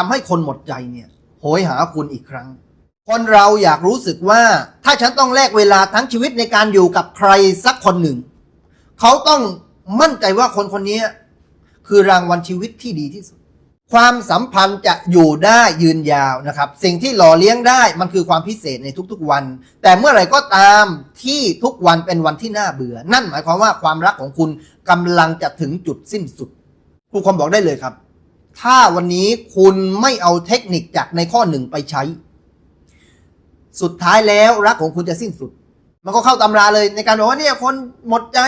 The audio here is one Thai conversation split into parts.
ทำให้คนหมดใจเนี่ยโหยหาคุณอีกครั้ง คนเราอยากรู้สึกว่าถ้าฉันต้องแลกเวลาทั้งชีวิตในการอยู่กับใครสักคนหนึ่ง เขาต้องมั่นใจว่าคนคนนี้คือรางวัลชีวิตที่ดีที่สุด ความสัมพันธ์จะอยู่ได้ยืนยาวนะครับ สิ่งที่หล่อเลี้ยงได้มันคือความพิเศษในทุกๆวัน แต่เมื่อไหร่ก็ตามที่ทุกวันเป็นวันที่น่าเบื่อ นั่นหมายความว่าความรักของคุณกำลังจะถึงจุดสิ้นสุดครูคมบอกได้เลยครับ ถ้าวันนี้คุณไม่เอาเทคนิคจากในข้อหนึ่งไปใช้ สุดท้ายแล้วรักของคุณจะสิ้นสุด มันก็เข้าตำราเลยในการบอกว่าเนี่ยคนหมดใจ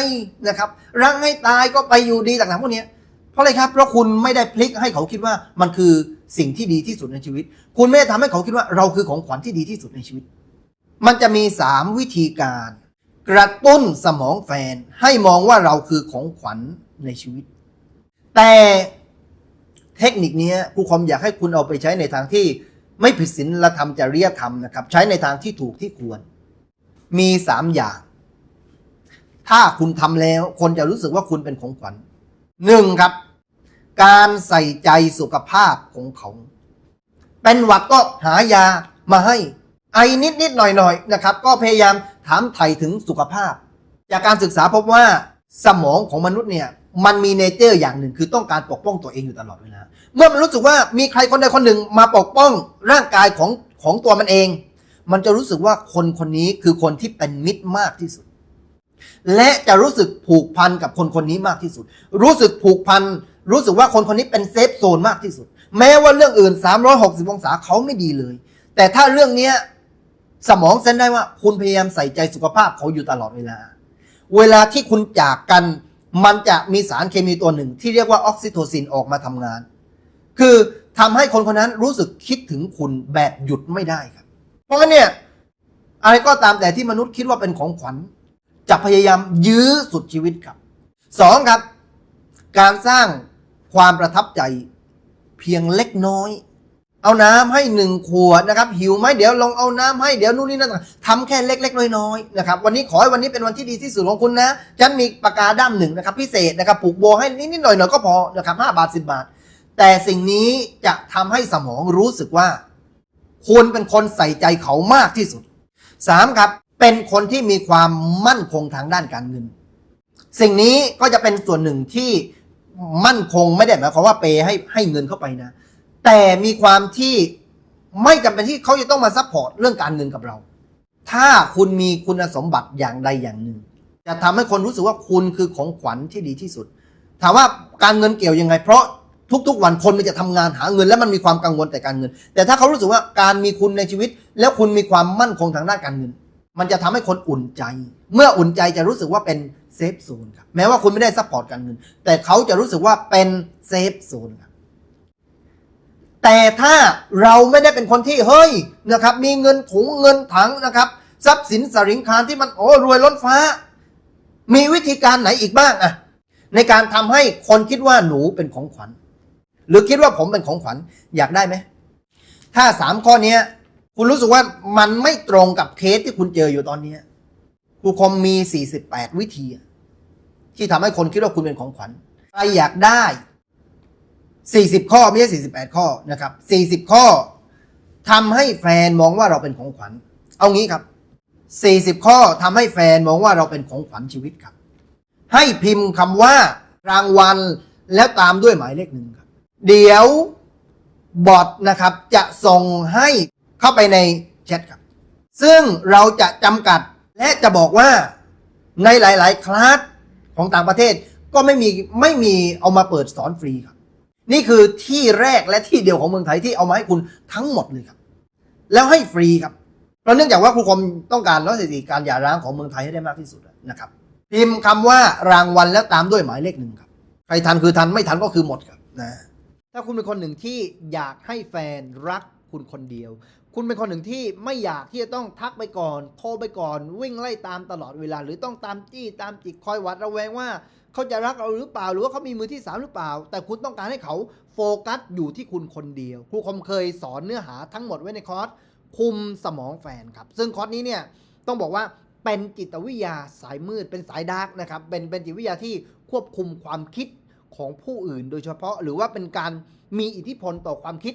นะครับ รักให้ตายก็ไปอยู่ดีต่างๆพวกนี้เพราะอะไรครับ เพราะคุณไม่ได้พลิกให้เขาคิดว่ามันคือสิ่งที่ดีที่สุดในชีวิต คุณไม่ได้ทำให้เขาคิดว่าเราคือของขวัญที่ดีที่สุดในชีวิต มันจะมีสามวิธีการ กระตุ้นสมองแฟนให้มองว่าเราคือของขวัญในชีวิต แต่ เทคนิคนี้ครูคอมอยากให้คุณเอาไปใช้ในทางที่ไม่ผิดศีลธรรมจริยธรรมนะครับ ใช้ในทางที่ถูกที่ควร มีสามอย่าง ถ้าคุณทำแล้วคนจะรู้สึกว่าคุณเป็นของขวัญหนึ่งครับ การใส่ใจสุขภาพของเขา เป็นหวัดก็หายามาให้ ไอนิดนิดๆหน่อยหน่อยๆนะครับ ก็พยายามถามไถ่ถึงสุขภาพ จากการศึกษาพบว่าสมองของมนุษย์เนี่ย มันมีเนเจอร์อย่างหนึ่งคือต้องการปกป้องตัวเองอยู่ตลอดเวลาเมื่อมันรู้สึกว่ามีใครคนใดคนหนึ่งมาปกป้องร่างกายของของตัวมันเอง มันจะรู้สึกว่าคนคนนี้คือคนที่เป็นมิตรมากที่สุด และจะรู้สึกผูกพันกับคนคนนี้มากที่สุด รู้สึกผูกพันรู้สึกว่าคนคนนี้เป็นเซฟโซนมากที่สุด แม้ว่าเรื่องอื่น 360 องศาเขาไม่ดีเลย แต่ถ้าเรื่องเนี้ยสมองเซนได้ว่าคุณพยายามใส่ใจสุขภาพเขาอยู่ตลอดเวลา เวลาที่คุณจากกัน มันจะมีสารเคมีตัวหนึ่งที่เรียกว่าออกซิโทซินออกมาทำงาน คือทำให้คนคนนั้นรู้สึกคิดถึงคุณแบบหยุดไม่ได้ครับ เพราะงั้นเนี่ยอะไรก็ตามแต่ที่มนุษย์คิดว่าเป็นของขวัญจะพยายามยื้อสุดชีวิตครับสองครับ การสร้างความประทับใจเพียงเล็กน้อย เอาน้ำให้หนึ่งขวดนะครับ หิวไหมเดี๋ยวลองเอาน้ำให้เดี๋ยวนู่นนี่นั่นทำแค่เล็ก ๆ น้อยๆนะครับวันนี้ขอให้วันนี้เป็นวันที่ดีที่สุดของคุณนะฉันมีปากกาด้ามหนึ่งนะครับพิเศษนะครับผูกโบให้นิดๆหน่อยๆก็พอนะครับห้าบาทสิบาท แต่สิ่งนี้จะทำให้สมองรู้สึกว่า คุณเป็นคนใส่ใจเขามากที่สุดสามครับ เป็นคนที่มีความมั่นคงทางด้านการเงิน สิ่งนี้ก็จะเป็นส่วนหนึ่งที่มั่นคงไม่ได้หมายความว่าเปย์ให้ให้เงินเข้าไปนะ แต่มีความที่ไม่จำเป็นที่เขาจะต้องมาซัพพอร์ตเรื่องการเงินกับเรา ถ้าคุณมีคุณสมบัติอย่างใดอย่างหนึ่ง จะทำให้คนรู้สึกว่าคุณคือของขวัญที่ดีที่สุด ถามว่าการเงินเกี่ยวยังไง เพราะทุกๆวันคนมันจะทำงานหาเงิน แล้วมันมีความกังวลแต่การเงิน แต่ถ้าเขารู้สึกว่าการมีคุณในชีวิต แล้วคุณมีความมั่นคงทางด้านการเงิน มันจะทำให้คนอุ่นใจ เมื่ออุ่นใจจะรู้สึกว่าเป็นเซฟโซนครับแม้ว่าคุณไม่ได้ซัพพอร์ตการเงิน แต่เขาจะรู้สึกว่าเป็นเซฟโซนครับ แต่ถ้าเราไม่ได้เป็นคนที่เฮ้ยนะครับ มีเงินถุงเงินถังนะครับ ทรัพย์สินสริงคารที่มันโอ้รวยล้นฟ้า มีวิธีการไหนอีกบ้างอะในการทำให้คนคิดว่าหนูเป็นของขวัญ หรือคิดว่าผมเป็นของขวัญอยากได้ไหมถ้าสามข้อเนี้ย คุณรู้สึกว่ามันไม่ตรงกับเคสที่คุณเจออยู่ตอนเนี้ยครูคมมี 48 วิธี ที่ทำให้คนคิดว่าคุณเป็นของขวัญใครอยากได้ 40 ข้อไม่ใช่ 48 ข้อนะครับ 40 ข้อทำให้แฟนมองว่าเราเป็นของขวัญ เอางี้ครับ 40 ข้อทำให้แฟนมองว่าเราเป็นของขวัญชีวิตครับ ให้พิมพ์คำว่ารางวัลแล้วตามด้วยหมายเลขหนึ่งครับ เดี๋ยวบอทนะครับจะส่งให้เข้าไปในแชทครับ ซึ่งเราจะจำกัดและจะบอกว่าในหลาย ๆ คลาสของต่างประเทศก็ไม่มีไม่มีเอามาเปิดสอนฟรีครับ นี่คือที่แรกและที่เดียวของเมืองไทยที่เอามาให้คุณทั้งหมดเลยครับ แล้วให้ฟรีครับเพราะเนื่องจากว่าครูคมต้องการลดสถิติการหย่าร้างของเมืองไทยให้ได้มากที่สุดนะครับพิมพ์คำว่ารางวัลแล้วตามด้วยหมายเลขหนึ่งครับใครทันคือทันไม่ทันก็คือหมดครับนะถ้าคุณเป็นคนหนึ่งที่อยากให้แฟนรักคุณคนเดียว คุณเป็นคนหนึ่งที่ไม่อยากที่จะต้องทักไปก่อน โทรไปก่อน วิ่งไล่ตามตลอดเวลา หรือต้องตามจี้ตามจิกคอยหวัดระแวงว่า เขาจะรักเราหรือเปล่า หรือว่าเขามีมือที่สามหรือเปล่า แต่คุณต้องการให้เขาโฟกัสอยู่ที่คุณคนเดียวครูคมเคยสอนเนื้อหาทั้งหมดไว้ในคอร์สคุมสมองแฟนครับ ซึ่งคอร์สนี้เนี่ยต้องบอกว่าเป็นจิตวิทยาสายมืดเป็นสายดาร์กนะครับเป็นเป็นจิตวิทยาที่ควบคุมความคิดของผู้อื่น โดยเฉพาะหรือว่าเป็นการมีอิทธิพลต่อความคิด